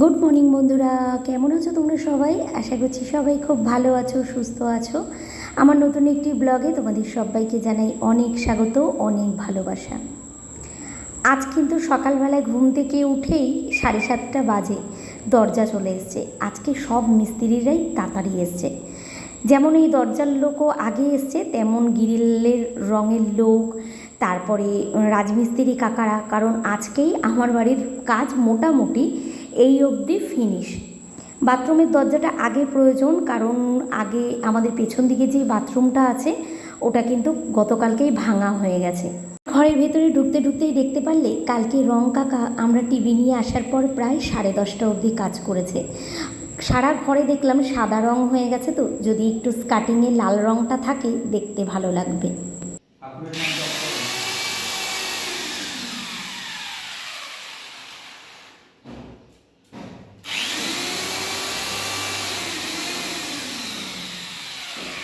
Good morning বন্ধুরা। কেমন আছো তোমরা সবাই? আশা করছি সবাই খুব ভালো আছো, সুস্থ আছো। আমার নতুন একটি ব্লগে তোমাদের সবাইকে জানাই অনেক স্বাগত, অনেক ভালোবাসা। আজ কিন্তু সকালবেলায় ঘুম থেকে উঠেই সাড়ে সাতটা বাজে দরজা চলে এসছে। আজকে সব মিস্ত্রিরাই তাড়াতাড়ি এসছে। যেমন এই দরজার লোকও আগে এসছে, তেমন গিরিলের রঙের লোক, তারপরে রাজমিস্ত্রি কাকারা। কারণ আজকেই আমার বাড়ির কাজ মোটামুটি এই অবধি ফিনিশ বাথরুমের দরজাটা আগে প্রয়োজন, কারণ আগে আমাদের পেছন দিকে যে বাথরুমটা আছে, ওটা কিন্তু গতকালকেই ভাঙা হয়ে গেছে। ঘরের ভেতরে ঢুকতে ঢুকতেই দেখতে পারলে, কালকে রং কাকা আমরা টিভি নিয়ে আসার পর প্রায় সাড়ে দশটা অবধি কাজ করেছে। সারা ঘরে দেখলাম সাদা রং হয়ে গেছে তো, যদি একটু স্কার্টিংয়ে লাল রংটা থাকে, দেখতে ভালো লাগবে ঠাকুরের নাম জপ করো।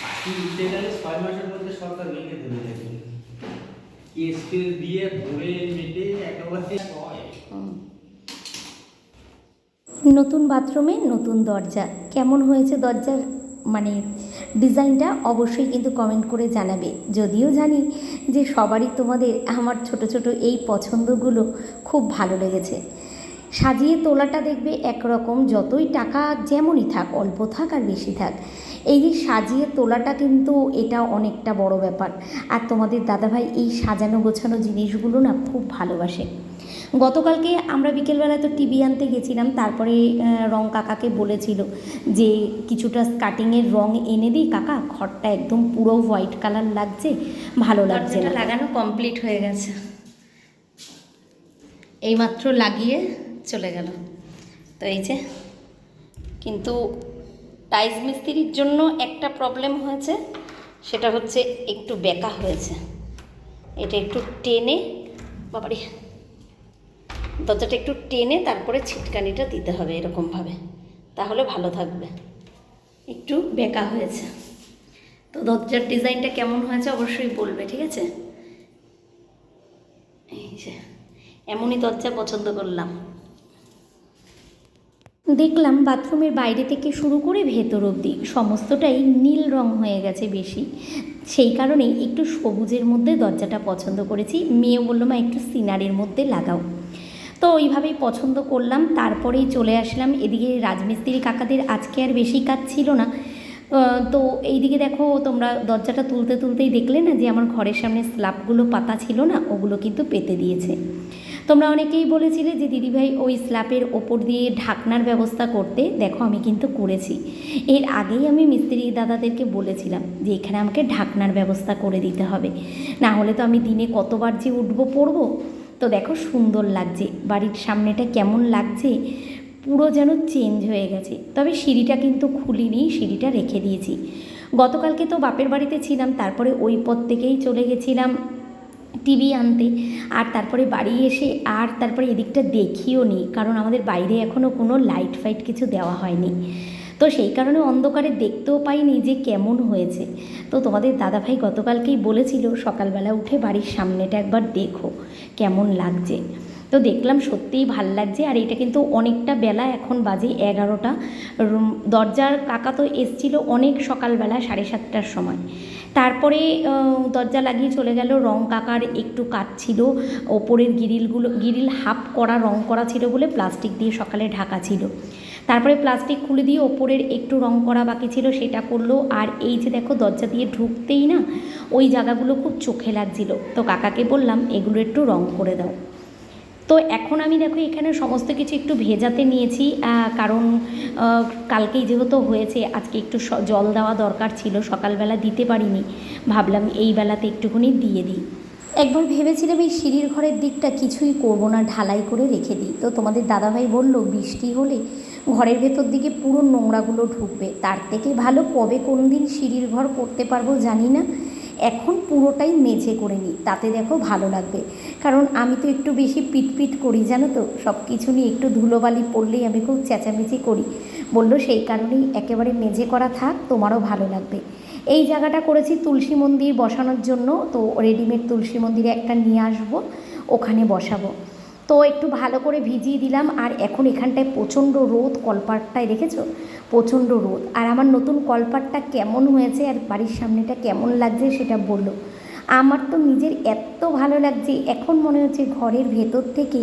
পাখি উঠতে গেলে ছয় মাসের মধ্যে সরকার ভেঙে দেবে দেখবে দিয়ে ধরে মেটে একেবারে নতুন বাথরুমে নতুন দরজা। কেমন হয়েছে দরজার? মানে ডিজাইনটা অবশ্যই কিন্তু কমেন্ট করে জানাবে। যদিও জানি যে সবারই তোমাদের আমার ছোট ছোট এই পছন্দগুলো খুব ভালো লেগেছে। সাজিয়ে তোলাটা দেখবে একরকম, যতই টাকা যেমনই থাক, অল্প থাক আর বেশি থাক। এই যে সাজিয়ে তোলাটা কিন্তু এটা অনেকটা বড় ব্যাপার। আর তোমাদের দাদাভাই এই সাজানো গোছানো জিনিসগুলো না খুব ভালোবাসে। গতকালকে আমরা বিকেলবেলায় তো টিভি আনতে গেছিলাম, তারপরে রং কাকাকে বলেছিল যে কিছুটা স্কার্টিংয়ের রং এনে দিই কাকা, ঘরটা একদম পুরো হোয়াইট কালার লাগছে, ভালো লাগছে লাগানো কমপ্লিট হয়ে গেছে। এইমাত্র লাগিয়ে চলে গেল। তো এই যে, কিন্তু টাইলস মিস্ত্রির জন্য একটা প্রবলেম হয়েছে, সেটা হচ্ছে একটু বেঁকা হয়েছে। এটা একটু টেনে, বাবারে, দরজাটা একটু টেনে তারপরে ছিটকানিটা দিতে হবে এরকমভাবে, তাহলে ভালো থাকবে। একটু বেঁকা হয়েছে। তো দরজার ডিজাইনটা কেমন হয়েছে অবশ্যই বলবে, ঠিক আছে? এই যে, এমনই দরজা পছন্দ করলাম। দেখলাম বাথরুমের বাইরে থেকে শুরু করে ভেতর অবধি সমস্তটাই নীল রং হয়ে গেছে বেশি। সেই কারণেই একটু সবুজের মধ্যে দরজাটা পছন্দ করেছি। মেয়ে বলল, মা, একটু সিনারির মধ্যে লাগাও। তো ওইভাবেই পছন্দ করলাম। তারপরেই চলে আসলাম। এদিকে রাজমিস্ত্রি কাকাদের আজকে আর বেশি কাজ ছিল না। তো এইদিকে দেখো, তোমরা দরজাটা তুলতে তুলতেই দেখলে না যে আমার ঘরের সামনে স্ল্যাবগুলো পাতা ছিল না, ওগুলো কিন্তু পেতে দিয়েছে। তোমরা অনেকেই বলেছিলে যে দিদিভাই ওই স্ল্যাপের ওপর দিয়ে ঢাকনার ব্যবস্থা করতে, দেখো আমি কিন্তু করেছি। এর আগেই আমি মিস্ত্রি দাদাদেরকে বলেছিলাম যে এখানে আমাকে ঢাকনার ব্যবস্থা করে দিতে হবে। না হলে তো আমি দিনে কতবার যে উঠবো, পড়ব। তো দেখো সুন্দর লাগছে, বাড়ির সামনেটা কেমন লাগছে, পুরো যেন চেঞ্জ হয়ে গেছে। তবে সিঁড়িটা কিন্তু খুলিনি, সিঁড়িটা রেখে দিয়েছি। গতকালকে তো বাপের বাড়িতে ছিলাম, তারপরে ওই পথ থেকেই চলে গেছিলাম। টিভি আনতে। আর তারপরে বাড়ি এসে আর তারপরে এদিকটা দেখিও নি, কারণ আমাদের বাইরে এখনও কোনো লাইট ফাইট কিছু দেওয়া হয়নি। তো সেই কারণে অন্ধকারে দেখতেও পাইনি যে কেমন হয়েছে। তো তোমাদের দাদাভাই গতকালকেই বলেছিল, সকালবেলা উঠে বাড়ির সামনেটা একবার দেখো, কেমন লাগছে। তো দেখলাম সত্যিই ভালো লাগছে। আর এটা কিন্তু অনেকটা বেলা, এখন বাজে এগারোটা। দরজার কাকা তো এসছিল অনেক সকালবেলা, সাড়ে সাতটার সময়। তারপরে দরজা লাগিয়ে চলে গেল। রং কাকার একটু কাজ ছিল। ওপরের গিরিলগুলো, গিরিল হাফ করা, রং করা ছিল বলে প্লাস্টিক দিয়ে সকালে ঢাকা ছিল। তারপরে প্লাস্টিক খুলে দিয়ে ওপরের একটু রং করা বাকি ছিল, সেটা করল। আর এই যে দেখো, দরজা দিয়ে ঢুকতেই না, ওই জায়গাগুলো খুব চোখে লাগছিল। তো কাকাকে বললাম, এগুলো একটু রং করে দাও। তো এখন আমি দেখো এখানে সমস্ত কিছু একটু ভেজাতে নিয়েছি কারণ কালকেই যেহেতু হয়েছে, আজকে একটু জল দেওয়া দরকার ছিল, সকালবেলা দিতে পারিনি। ভাবলাম এই বেলাতে একটুখানি দিয়ে দিই। একবার ভেবেছিলাম এই সিঁড়ির ঘরের দিকটা কিছুই করব না, ঢালাই করে রেখে দিই। তো তোমাদের দাদাভাই বলল, বৃষ্টি হলে ঘরের ভেতর দিকে পুরো নোংরাগুলো ঢুকবে। তার থেকে ভালো কবে কোন দিন সিঁড়ির ঘর করতে পারব জানি না। এখন পুরোটাই মেঝে করে নিই, তাতে দেখো ভালো লাগবে। কারণ আমি তো একটু বেশি পিটপিট করি, জানো তো? সব কিছু নিয়ে একটু ধুলোবালি পড়লেই আমি খুব চেঁচামেচি করি। বলল, সেই কারণেই একেবারে মেঝে করা থাক, তোমারও ভালো লাগবে। এই জায়গাটা করেছি তুলসী মন্দির বসানোর জন্য, তো রেডিমেড তুলসী মন্দিরে একটা নিয়ে আসব, ওখানে বসাবো। তো একটু ভালো করে ভিজিয়ে দিলাম। আর এখন এখানটায় প্রচণ্ড রোদ, কলপাটটায় দেখেছ? প্রচণ্ড রোদ। আর আমার নতুন কলপাটটা কেমন হয়েছে আর বাড়ির সামনেটা কেমন লাগছে সেটা বলল। আমার তো নিজের এত ভালো লাগছে, এখন মনে হচ্ছে ঘরের ভেতর থেকে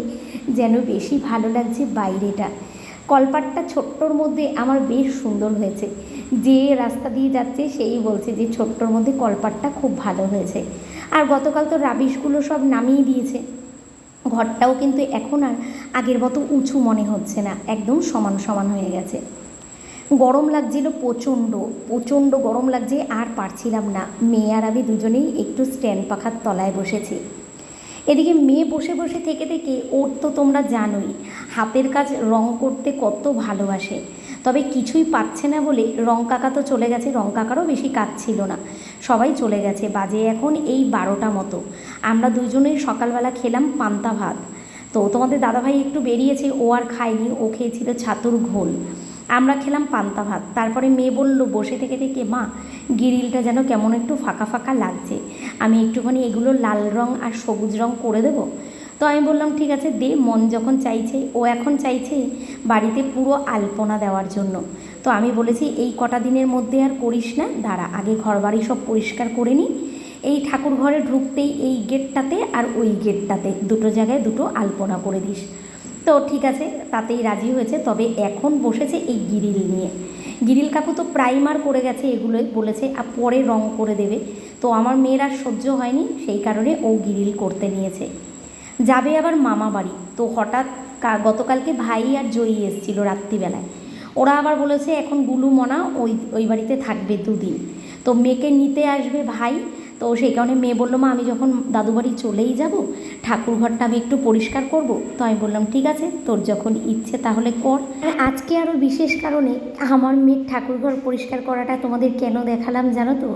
যেন বেশি ভালো লাগছে বাইরেটা। কলপাটটা ছোট্টর মধ্যে আমার বেশ সুন্দর হয়েছে। যে রাস্তা দিয়ে যাচ্ছে সেই বলছে যে ছোট্টর মধ্যে কলপাটটা খুব ভালো হয়েছে। আর গতকাল তো রাবিশগুলো সব নামিয়ে দিয়েছে। ঘরটাও কিন্তু এখন আর আগের মতো উঁচু মনে হচ্ছে না, একদম সমান সমান হয়ে গেছে। গরম লাগছিল প্রচণ্ড প্রচণ্ড গরম লাগছে আর পারছিলাম না। মেয়ে আর আমি দুজনেই একটু স্ট্যান্ড পাখার তলায় বসেছি। এদিকে মেয়ে বসে বসে থেকে থেকে, ওর তো তোমরা জানোই, হাতের কাজ রং করতে কত ভালোবাসে। তবে কিছুই পাচ্ছে না বলে রং কাকা তো চলে গেছে, রং কাকারও বেশি কাজ ছিল না। সবাই চলে গেছে, বাজে এখন এই বারোটা মতো। আমরা দুজনেই সকালবেলা খেলাম পান্তা ভাত। তো তোমাদের দাদাভাই একটু বেরিয়েছে, ও আর খায়নি, ও খেয়েছিল ছাতুর ঘোল। আমরা খেলাম পান্তা ভাত। তারপরে মেয়ে বলল, বসে থেকে থেকে, মা, গিরিলটা যেন কেমন একটু ফাঁকা ফাঁকা লাগছে। আমি একটুখানি এগুলো লাল রং আর সবুজ রং করে দেবো? তো আমি বললাম, ঠিক আছে, দে। মন যখন চাইছে, ও এখন চাইছে বাড়িতে পুরো আলপনা দেওয়ার জন্য। তো আমি বলেছি, এই কটা দিনের মধ্যে আর করিস না, দাঁড়া, আগে ঘর বাড়ি সব পরিষ্কার করে নিই এই ঠাকুর ঘরে ঢুকতেই এই গেটটাতে আর ওই গেটটাতে, দুটো জায়গায় দুটো আলপনা করে দিস। তো ঠিক আছে, তাতেই রাজি হয়েছে। তবে এখন বসেছে এই গিরিল নিয়ে। গিরিল কাকু তো প্রাইমার করে গেছে এগুলোই, বলেছে, আর পরে রং করে দেবে। তো আমার মেয়ের আর সহ্য হয়নি, সেই কারণে ও গিরিল করতে নিয়েছে। যাবে আবার মামা বাড়ি। তো হঠাৎ গতকালকে ভাই আর জয়ী এসেছিল রাত্রিবেলায়। ওরা আবার বলেছে, এখন গুলু মনা ওই ওই বাড়িতে থাকবে দুদিন। তো মেয়েকে নিতে আসবে ভাই তো সেই কারণে মেয়ে বলল, মা, আমি যখন দাদু বাড়ি চলেই যাব ঠাকুর ঘরটা আমি একটু পরিষ্কার করব। তো আমি বললাম, ঠিক আছে, তোর যখন ইচ্ছে তাহলে কর। আজকে আরও বিশেষ কারণে আমার মেয়ের ঠাকুর ঘর পরিষ্কার করাটা তোমাদের কেন দেখালাম জানো তো?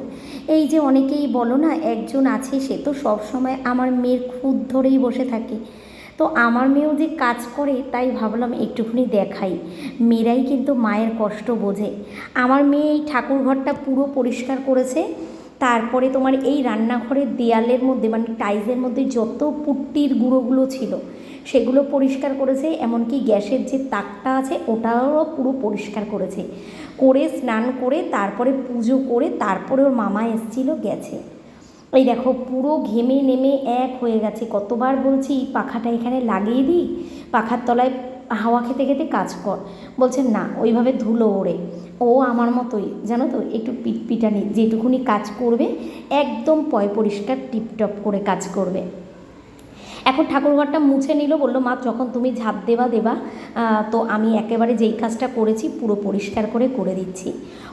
এই যে অনেকেই বলো না, একজন আছে সে তো সব সময় আমার মেয়ের খুদ ধরেই বসে থাকে। তো আমার মেয়েও যে কাজ করে, তাই ভাবলাম একটুখানি দেখাই। মেয়েরাই কিন্তু মায়ের কষ্ট বোঝে। আমার মেয়ে এই ঠাকুর ঘরটা পুরো পরিষ্কার করেছে। তারপরে তোমার এই রান্নাঘরের দেয়ালের মধ্যে মানে টাইলসের মধ্যে যত পুট্টির গুঁড়োগুলো ছিল, সেগুলো পরিষ্কার করেছে, এমনকি গ্যাসের যে তাকটা আছে ওটাও পুরো পরিষ্কার করেছে। করে স্নান করে তারপরে পুজো করে তারপরে ওর মামা এসছিল গেছে। এই দেখো, পুরো ঘেমে নেমে এক হয়ে গেছে। কতবার বলছি, পাখাটা এখানে লাগিয়ে দিই? পাখার তলায় হাওয়া খেতে খেতে কাজ কর। বলছে, না, ওইভাবে ধুলো ওড়ে। ও আমার মতোই, জানো তো, একটু পিটপিটানি, যেটুকুনি কাজ করবে, একদম পয় পরিষ্কার টিপটপ করে কাজ করবে। এখন ঠাকুরঘরটা মুছে নিল, বলল, মা, যখন তুমি ঝাঁপ দেবা দেবা তো আমি একেবারে যেই কাজটা করেছি, পুরো পরিষ্কার করে করে দিচ্ছি।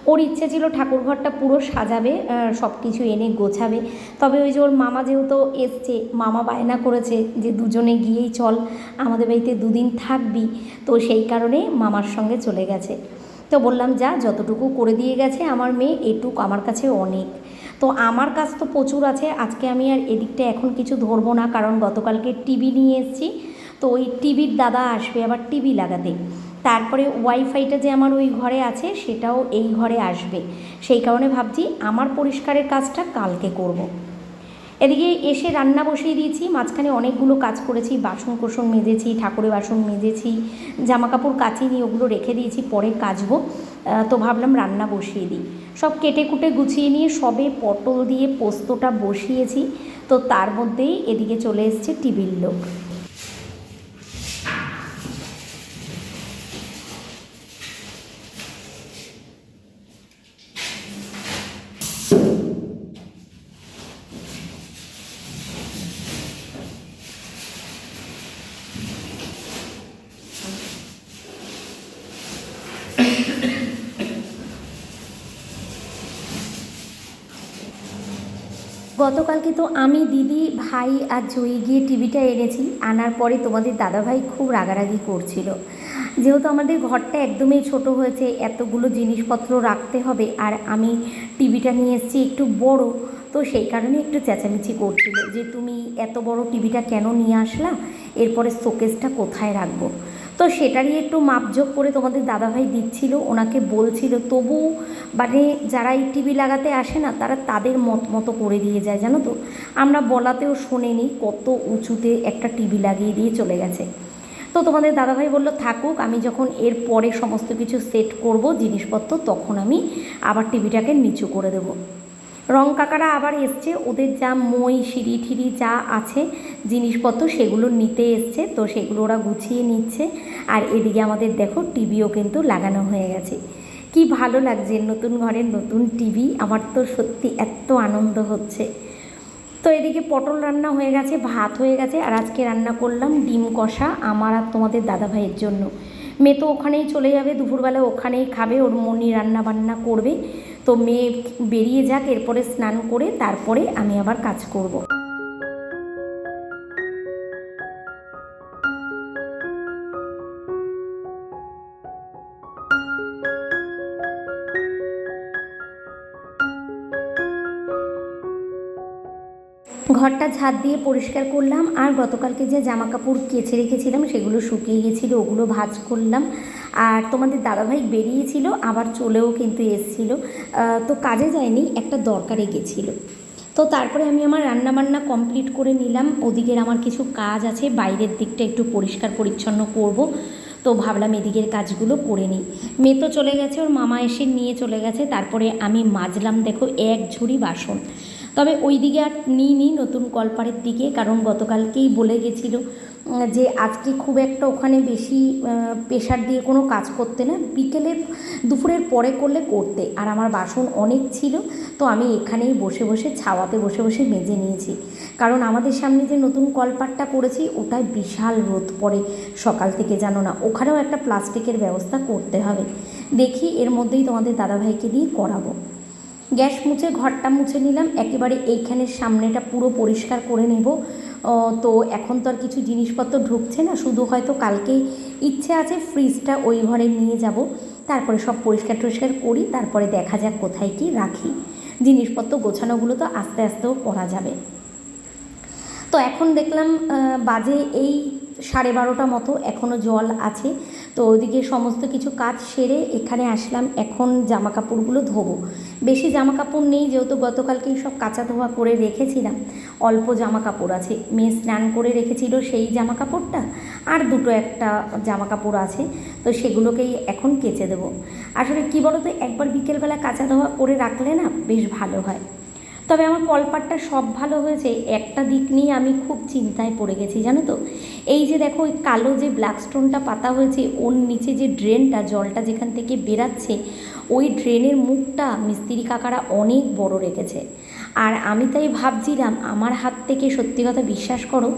ওর ইচ্ছে ছিল ঠাকুরঘরটা পুরো সাজাবে সব কিছু এনে গোছাবে। তবে ওই যে ওর মামা যেহেতু এসছে, মামা বায়না করেছে যে দুজনে গিয়েই চল, আমাদের বাড়িতে দুদিন থাকবি, তো সেই কারণে মামার সঙ্গে চলে গেছে। তো বললাম, যা, যতটুকু করে দিয়ে গেছে আমার মেয়ে, এটুক আমার কাছে অনেক। তো আমার কাজ তো প্রচুর আছে, আজকে আমি আর এদিকটা এখন কিছু ধরবো না, কারণ গতকালকে টিভি নিয়ে এসেছি। তো ওই টিভির দাদা আসবে, আবার টিভি লাগাতে। তারপরে ওয়াইফাইটা যে আমার ওই ঘরে আছে, সেটাও এই ঘরে আসবে। সেই কারণে ভাবছি, আমার পরিষ্কারের কাজটা কালকে করব। এদিকে এসে রান্না বসিয়ে দিয়েছি, মাঝখানে অনেকগুলো কাজ করেছি বাসন কোসন মেজেছি, ঠাকুরের বাসন মেজেছি জামা কাপড় নিয়ে ওগুলো রেখে দিয়েছি, পরে কাচবো। তো ভাবলাম রান্না বসিয়ে দিই। সব কেটে কুটে গুছিয়ে নিয়ে সবে পটল দিয়ে পোস্তটা বসিয়েছি, তো তার মধ্যেই এদিকে চলে এসছে টিভির লোক। গতকালকে তো আমি, দিদি, ভাই আর জয়ী গিয়ে টিভিটা এনেছি। আনার পরে তোমাদের দাদাভাই খুব রাগারাগি করছিল। যেহেতু আমাদের ঘরটা একদমই ছোট হয়েছে, এতগুলো জিনিসপত্র রাখতে হবে আর আমি টিভিটা নিয়ে এসেছি একটু বড়, তো সেই কারণে একটু চেঁচামেচি করছিল যে তুমি এত বড় টিভিটা কেন নিয়ে আসলা? এরপরে শোকেসটা কোথায় রাখব? তো সেটারই একটু মাপজোক করে তোমাদের দাদাভাই দিচ্ছিল, ওনাকে বলছিল, তবু মানে যারা এই টিভি লাগাতে আসে না, তারা তাদের মত মতো করে দিয়ে যায়, জানো তো? আমরা বলাতেও শোনেনি কত উঁচুতে একটা টিভি লাগিয়ে দিয়ে চলে গেছে। তো তোমাদের দাদাভাই বলল, থাকুক, আমি যখন এর পরে সমস্ত কিছু সেট করব জিনিসপত্র, তখন আমি আবার টিভিটাকে নিচু করে দেবো। রং কাকারা আবার এসছে, ওদের যা মই, সিঁড়ি ঠিড়ি যা আছে, জিনিসপত্র সেগুলো নিতে এসছে, তো সেগুলো ওরা গুছিয়ে নিচ্ছে। আর এদিকে আমাদের দেখো টিভিও কিন্তু লাগানো হয়ে গেছে। কি ভালো লাগছে নতুন ঘরের নতুন টিভি, আমার তো সত্যি এত আনন্দ হচ্ছে। তো এদিকে পটল রান্না হয়ে গেছে, ভাত হয়ে গেছে, আর আজকে রান্না করলাম ডিম কষা আমার আর তোমাদের দাদা ভাইয়ের জন্য। মেয়ে তো ওখানেই চলে যাবে, দুপুরবেলা ওখানেই খাবে, ওর মনি রান্না বান্না করবে। তো মেয়ে বেরিয়ে যাক, এরপরে স্নান করে তারপরে আমি আবার কাজ করব। ঘরটা ঝাঁট দিয়ে পরিষ্কার করলাম, আর গতকালকে যে জামা কাপড় কেচে রেখেছিলাম সেগুলো শুকিয়ে গেছিল, ওগুলো ভাজ করলাম আর তোমাদের দাদাভাই বেরিয়েছিল, আবার চলেও কিন্তু এসছিল। তো কাজে যায়নি, একটা দরকারে গেছিল। তো তারপরে আমি আমার রান্না বান্না কমপ্লিট করে নিলাম। ওদিকের আমার কিছু কাজ আছে, বাইরের দিকটা একটু পরিষ্কার পরিচ্ছন্ন করব। তো ভাবলাম এদিকের কাজগুলো করে নিই। মেয়ে তো চলে গেছে, ওর মামা এসে নিয়ে চলে গেছে। তারপরে আমি মাজলাম, দেখো, এক ঝুড়ি বাসন। তবে ওই দিকে আর নিইনি নতুন কলপাড়ের দিকে, কারণ গতকালকেই বলে গেছিল যে আজকে খুব একটা ওখানে বেশি প্রেশার দিয়ে কোনো কাজ করতে না, বিকেলের, দুপুরের পরে করলে করতে। আর আমার বাসন অনেক ছিল, তো আমি এখানেই বসে বসে ছাওয়াতে বসে বসে মেজে নিয়েছি। কারণ আমাদের সামনে যে নতুন কলপাটটা করেছি ওটায় বিশাল রোদ পড়ে সকাল থেকে জানো না। ওখানেও একটা প্লাস্টিকের ব্যবস্থা করতে হবে। দেখি এর মধ্যেই তোমাদের দাদাভাইকে দিয়ে করাবো। গ্যাস মুছে, ঘরটা মুছে নিলাম। একেবারে এইখানের সামনেটা পুরো পরিষ্কার করে নেব। তো এখন তো আর কিছু জিনিসপত্র ঢুকছে না, শুধু হয়তো কালকেই ইচ্ছে আছে ফ্রিজটা ওই ঘরে নিয়ে যাব। তারপরে সব পরিষ্কার টরিষ্কার করি, তারপরে দেখা যাক কোথায় কি রাখি। জিনিসপত্র গোছানোগুলো তো আস্তে আস্তেও করা যাবে। তো এখন দেখলাম বাজে এই সাড়ে বারোটা মতো এখনও জল আছে। তো ওদিকে সমস্ত কিছু কাজ সেরে এখানে আসলাম, এখন জামা কাপড়গুলো ধোবো। বেশি জামা কাপড় নেই, যেহেতু গতকালকেই সব কাঁচা ধোয়া করে রেখেছিলাম। অল্প জামা কাপড় আছে। মেয়ে স্নান করে রেখেছিল সেই জামা কাপড়টা আর দুটো একটা জামা কাপড় আছে, তো সেগুলোকেই এখন কেচে দেবো। আসলে কী বলো তো একবার বিকেলবেলা কাঁচা ধোয়া করে রাখলে না বেশ ভালো হয়। তবে আমার কলপাটটা সব ভালো হয়েছে। একটা দিক নিয়ে আমি খুব চিন্তায় পড়ে গেছি, জানো তো? এই যে দেখো, ওই কালো যে ব্ল্যাক স্টোনটা পাতা হয়েছে, ওর নিচে যে ড্রেনটা জলটা যেখান থেকে বেরাচ্ছে, ওই ড্রেনের মুখটা মিস্ত্রি কাকারা অনেক বড় রেখেছে। আর আমি তাই ভাবছিলাম, আমার হাত থেকে সত্যি কথা বিশ্বাস করো,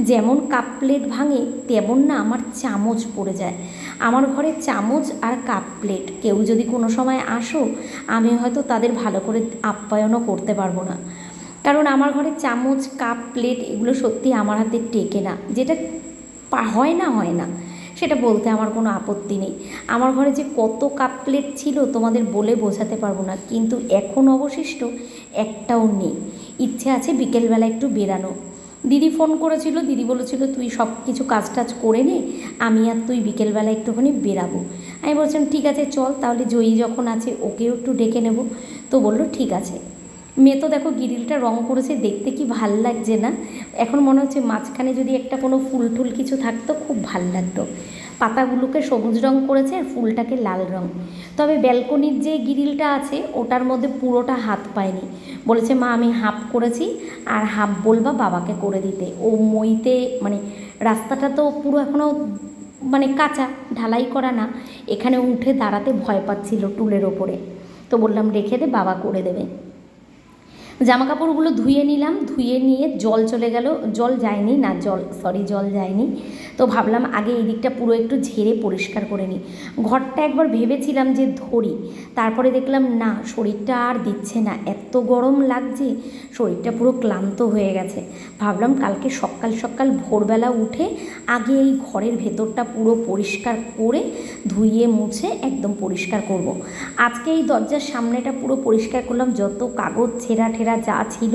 যেমন কাপ প্লেট ভাঙে, তেমন না আমার চামচ পড়ে যায়। আমার ঘরে চামচ আর কাপ প্লেট কেউ যদি কোনো সময় আসো, আমি হয়তো তাদের ভালো করে আপ্যায়নও করতে পারব না। কারণ আমার ঘরে চামচ, কাপ প্লেট এগুলো সত্যি আমার হাতে টেকে না। যেটা হয় না হয় না, সেটা বলতে আমার কোনো আপত্তি নেই। আমার ঘরে যে কত কাপ প্লেট ছিল তোমাদের বলে বোঝাতে পারব না। কিন্তু এখন অবশিষ্ট একটাও নেই। ইচ্ছে আছে বিকেলবেলা একটু বেরানো। দিদি ফোন করেছিল, দিদি বলেছিল, তুই সব কিছু কাজ টাজ করে নে, আমি আর তুই বিকেলবেলা একটুখানি বেরাবো। আমি বলছিলাম, ঠিক আছে, চল, তাহলে জয়ী যখন আছে, ওকেও একটু ডেকে নেব। তো বলল, ঠিক আছে। মেয়ে তো দেখো গিরিলটা রং করেছে, দেখতে কি ভালো লাগছে না? এখন মনে হচ্ছে মাঝখানে যদি একটা কোনো ফুল টুল কিছু থাকতো, খুব ভালো লাগতো। পাতাগুলোকে সবুজ রং করেছে আর ফুলটাকে লাল রং। তবে ব্যালকনির যে গিরিলটা আছে, ওটার মধ্যে পুরোটা হাত পায়নি। বলেছে, মা, আমি হাফ করেছি আর হাফ বলবা বাবাকে করে দিতে। ও মইতে মানে রাস্তাটা তো পুরো এখনও মানে কাঁচা, ঢালাই করা না। এখানে উঠে দাঁড়াতে ভয় পাচ্ছিল টুলের ওপরে। তো বললাম, রেখে দে, বাবা করে দেবে। জামা কাপড়গুলো ধুয়ে নিলাম, ধুয়ে নিয়ে জল চলে গেল, জল যায়নি, না জল সরি জল যায়নি। তো ভাবলাম আগে এই দিকটা পুরো একটু ঝেড়ে পরিষ্কার করে নিই। ঘরটা একবার ভেবেছিলাম যে ধরি, তারপরে দেখলাম না, শরীরটা আর দিচ্ছে না, এত গরম লাগছে, শরীরটা পুরো ক্লান্ত হয়ে গেছে। ভাবলাম কালকে সকাল সকাল ভোরবেলা উঠে আগে এই ঘরের ভেতরটা পুরো পরিষ্কার করে ধুইয়ে মুছে একদম পরিষ্কার করব। আজকে এই দরজার সামনেটা পুরো পরিষ্কার করলাম, যত কাগজ ছেঁড়া ঠেরা যা ছিল,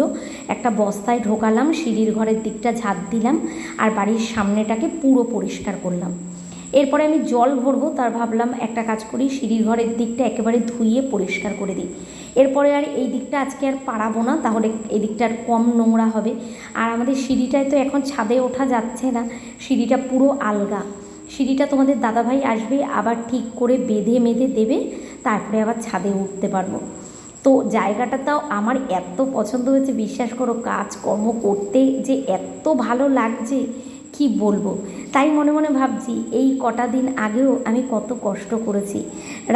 একটা বস্তায় ঢোকালাম, সিঁড়ির ঘরের দিকটা ঝাঁট দিলাম আর বাড়ির সামনেটাকে পুরো পরিষ্কার করলাম। এরপরে আমি জল ভরবো, তার ভাবলাম একটা কাজ করি, সিঁড়ির ঘরের দিকটা একেবারে ধুইয়ে পরিষ্কার করে দিই। এরপরে আর এই দিকটা আজকে আর পারাবো না, তাহলে এই দিকটা আর কম নোংরা হবে। আর আমাদের সিঁড়িটায় তো এখন ছাদে ওঠা যাচ্ছে না, সিঁড়িটা পুরো আলগা। সিঁড়িটা তোমাদের দাদাভাই আসবে, আবার ঠিক করে বেঁধে মেঁধে দেবে, তারপরে আবার ছাদে উঠতে পারব। তো জায়গাটা তাও আমার এত পছন্দ হয়েছে, বিশ্বাস করো কাজকর্ম করতে যে এত ভালো লাগছে, কি বলব? তাই মনে মনে ভাবছি এই কটা দিন আগেও আমি কত কষ্ট করেছি।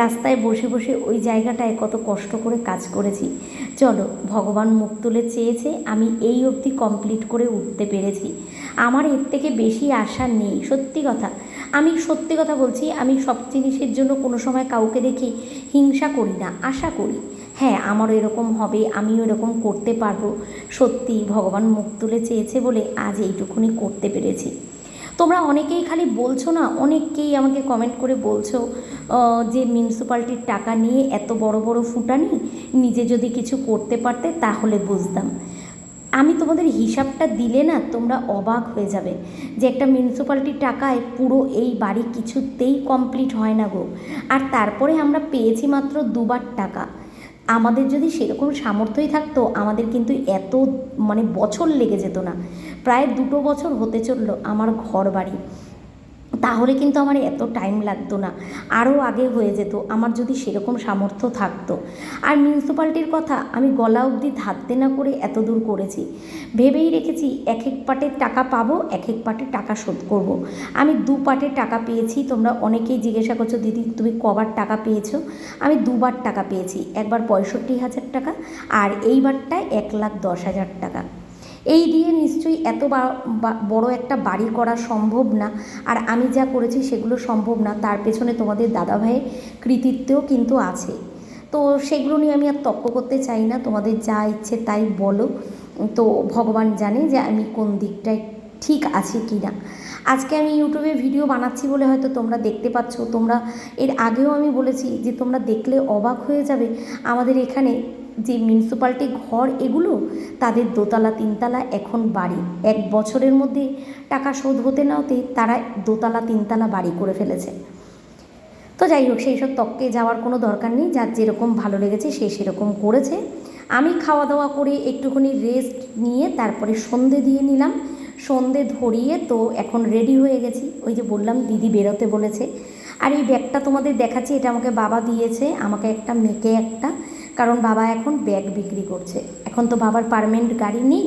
রাস্তায় বসে বসে ওই জায়গাটায় কত কষ্ট করে কাজ করেছি। চলো, ভগবান মুখ তুলে চেয়েছে, আমি এই অবধি কমপ্লিট করে উঠতে পেরেছি। আমার এর থেকে বেশি আশা নেই, সত্যি কথা। আমি সত্যি কথা বলছি, আমি সব জিনিসের জন্য কোনো সময় কাউকে দেখি হিংসা করি না, আশা করি। হ্যাঁ আমারও এরকম হবে, আমিও এরকম করতে পারব। সত্যি, ভগবান মুখ তুলে চেয়েছে বলে আজ এইটুকুনি করতে পেরেছি। তোমরা অনেকেই খালি বলছো না, অনেককেই আমাকে কমেন্ট করে বলছো যে মিউনিসিপ্যালিটির টাকা নিয়ে এত বড় বড় ফুটানি, নিজে যদি কিছু করতে পারতে তাহলে বুঝতাম। আমি তোমাদের হিসাবটা দিলে না তোমরা অবাক হয়ে যাবে, যে একটা মিউনিসিপ্যালিটির টাকায় পুরো এই বাড়ি কিছুতেই কমপ্লিট হয় না গো। আর তারপরে আমরা পেয়েছি মাত্র দুবার টাকা। আমাদের যদি সেরকম সামর্থ্যই থাকতো, আমাদের কিন্তু এত মানে বছর লেগে যেত না। প্রায় দুটো বছর হতে চলল আমার ঘর বাড়ি তাহলে কিন্তু আমার এত টাইম লাগতো না। আরও আগে হয়ে যেত, আমার যদি সেরকম সামর্থ্য থাকতো। আর মিউনিসিপ্যালিটির কথা আমি গলা অবধি ধারতে না করে এত দূর করেছি। ভেবেই রেখেছি এক এক পাটের টাকা পাবো, এক এক পাটের টাকা শোধ করব। আমি দু পাটের টাকা পেয়েছি, তোমরা অনেকেই জিজ্ঞাসা করছ, দিদি, তুমি কবার টাকা পেয়েছ? আমি দুবার টাকা পেয়েছি, একবার পঁয়ষট্টি হাজার টাকা আর এইবারটায় এক লাখ দশ হাজার টাকা। এই দিয়ে নিশ্চয়ই এত বড় একটা বাড়ি করা সম্ভব না। আর আমি যা করেছি সেগুলো সম্ভব না। তার পেছনে তোমাদের দাদাভাইয়ের কৃতিত্বও কিন্তু আছে। তো সেগুলো নিয়ে আমি আর তর্ক করতে চাই না। তোমাদের যা ইচ্ছে তাই বলো। তো ভগবান জানে যে আমি কোন দিকটায় ঠিক আছি কি না। আজকে আমি ইউটিউবে ভিডিও বানাচ্ছি বলে হয়তো তোমরা দেখতে পাচ্ছ। তোমরা এর আগেও আমি বলেছি যে তোমরা দেখলে অবাক হয়ে যাবে। আমাদের এখানে যে মিউনিসিপ্যালিটি ঘর এগুলো, তাদের দোতলা, তিনতলা এখন বাড়ি। এক বছরের মধ্যে টাকা শোধ হতে না হতে তারা দোতলা, তিনতলা বাড়ি করে ফেলেছে। তো যাই হোক, সেই সব তককে যাওয়ার কোনো দরকার নেই, যার যেরকম ভালো লেগেছে সে সেরকম করেছে। আমি খাওয়া দাওয়া করে একটুখানি রেস্ট নিয়ে তারপরে সন্ধে দিয়ে নিলাম। সন্ধে ধরিয়ে তো এখন রেডি হয়ে গেছি। ওই যে বললাম, দিদি বেরোতে বলেছে। আর এই ব্যাগটা তোমাদের দেখাচ্ছি, এটা আমাকে বাবা দিয়েছে। আমাকে একটা মেকে একটা। কারণ বাবা এখন ব্যাগ বিক্রি করছে। এখন তো বাবার পারমানেন্ট গাড়ি নেই,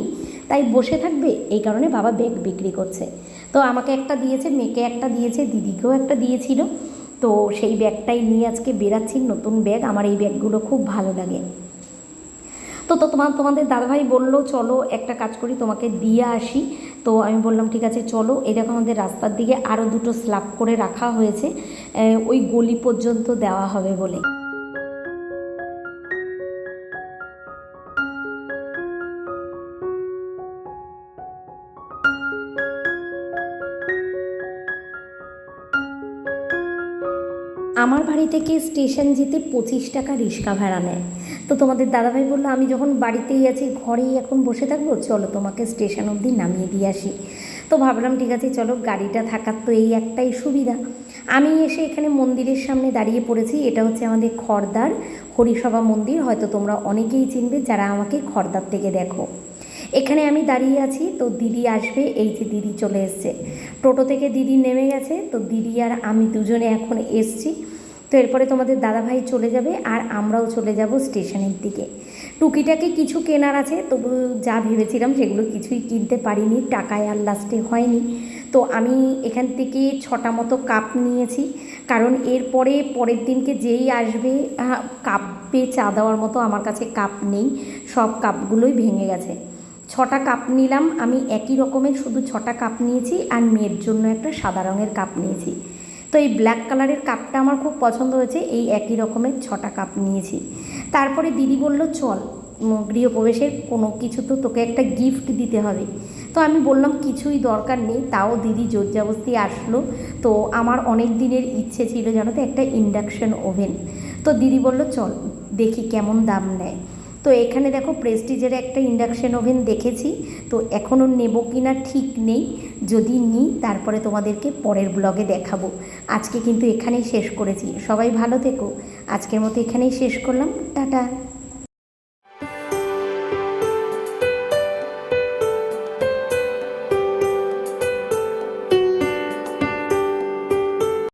তাই বসে থাকবে, এই কারণে বাবা ব্যাগ বিক্রি করছে। তো আমাকে একটা দিয়েছে, মেয়েকে একটা দিয়েছে, দিদিকেও একটা দিয়েছিল। তো সেই ব্যাগটাই নিয়ে আজকে বেরাচ্ছি, নতুন ব্যাগ। আমার এই ব্যাগগুলো খুব ভালো লাগে। তো তো তোমার তোমাদের দাদাভাই বলল, চলো একটা কাজ করি, তোমাকে দিয়ে আসি। তো আমি বললাম, ঠিক আছে, চলো। দেখো আমাদের রাস্তার দিকে আরও দুটো স্ল্যাব করে রাখা হয়েছে। ওই গলি পর্যন্ত দেওয়া হবে বলে। আমার বাড়ি থেকে স্টেশন যেতে পঁচিশ টাকা রিক্সা ভাড়া নেয়। তো তোমাদের দাদাভাই বলল, আমি যখন বাড়িতেই আছি, ঘরেই এখন বসে থাকব, চলো তোমাকে স্টেশন অবধি নামিয়ে দিয়ে আসি। তো ভাবলাম, ঠিক আছে, চলো, গাড়িটা থাকার তো এই একটাই সুবিধা। আমি এসে এখানে মন্দিরের সামনে দাঁড়িয়ে পড়েছি, এটা হচ্ছে আমাদের খড়দার, হরিসভা মন্দির, হয়তো তোমরা অনেকেই চিনবে যারা আমাকে খড়দার থেকে দেখো। এখানে আমি দাঁড়িয়ে আছি, তো দিদি আসবে, এই যে দিদি চলে এসছে। টোটো থেকে দিদি নেমে গেছে। তো দিদি আর আমি দুজনে এখন এসছি। তো এরপরে তোমাদের দাদাভাই চলে যাবে আর আমরাও চলে যাব স্টেশনের দিকে। টুকিটাকি কিছু কেনার আছে, তবু যা ভেবেছিলাম সেগুলো কিছুই কিনতে পারিনি, টাকায় আর লাস্টে হয়নি। তো আমি এখান থেকে ছটা মতো কাপ নিয়েছি, কারণ এরপরে পরের দিনকে যেই আসবে কাপে চা দেওয়ার মতো আমার কাছে কাপ নেই, সব কাপগুলোই ভেঙে গেছে। ছটা কাপ নিলাম। আমি একই রকমের শুধু ছটা কাপ নিয়েছি আর মেয়ের জন্য একটা সাদা রঙের কাপ নিয়েছি। তো এই ব্ল্যাক কালারের কাপটা আমার খুব পছন্দ হয়েছে, এই একই রকমের ছটা কাপ নিয়েছি। তারপরে দিদি বলল, চল গৃহপ্রবেশের কোনো কিছু তো তোকে একটা গিফট দিতে হবে। তো আমি বললাম, কিছুই দরকার নেই। তাও দিদি জোর জবস্তি আসলো। তো আমার অনেক দিনের ইচ্ছে ছিল জানো তো, একটা ইন্ডাকশন ওভেন তো দিদি বলল, চল, দেখি কেমন দাম নেয়। তো এখানে দেখো প্রেস্টিজের একটা ইন্ডাকশন ওভেন দেখেছি। তো এখনও নেব কি না ঠিক নেই। যদি নিই, তারপরে তোমাদেরকে পরের ব্লগে দেখাবো। আজকে কিন্তু এখানেই শেষ করেছি। সবাই ভালো থেকো। আজকের মতো এখানেই শেষ করলাম। টাটা!